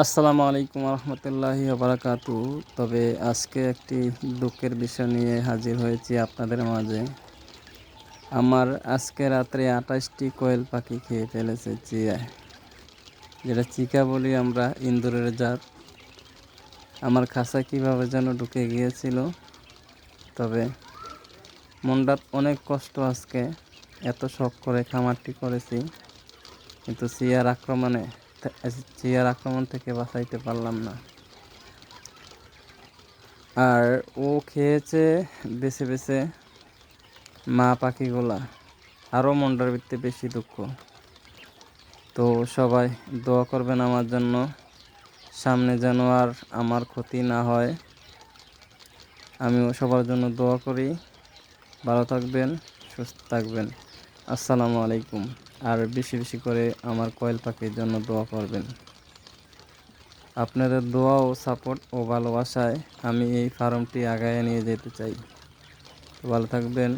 আসসালামু আলাইকুম রহমতুল্লাহি বারাকাতু। তবে আজকে একটি দুঃখের বিষয় নিয়ে হাজির হয়েছি আপনাদের মাঝে। আমার আজকে রাত্রে আঠাশটি কোয়েল পাখি খেয়ে ফেলেছে চিয়ায় যেটা চিকা বলি আমরা, ইন্দুরের জাত। আমার খাঁচা কীভাবে যেন ঢুকে গিয়েছিল। তবে মনটা অনেক কষ্ট আজকে। এত শখ করে খামারটি করেছি। কিন্তু চিয়ার আক্রমণে চিয়ার আক্রমণ থেকে বাঁচাইতে পারলাম না। আর ও খেয়েছে বেছে বেছে মা পাখিগুলা। আরও মন্ডার ভিত্তি বেশি দুঃখ। তো সবাই দোয়া করবেন আমার জন্য, সামনে যেন আর আমার ক্ষতি না হয়। আমিও সবার জন্য দোয়া করি। ভালো থাকবেন, সুস্থ থাকবেন। আসসালামু আলাইকুম। আর বেশি বেশি করে আমার কয়েল পাখির জন্য দোয়া করবেন। আপনাদের দোয়া ও সাপোর্ট ও ভালোবাসায় আমি এই ফার্মটি আগায় নিয়ে যেতে চাই। ভালো থাকবেন।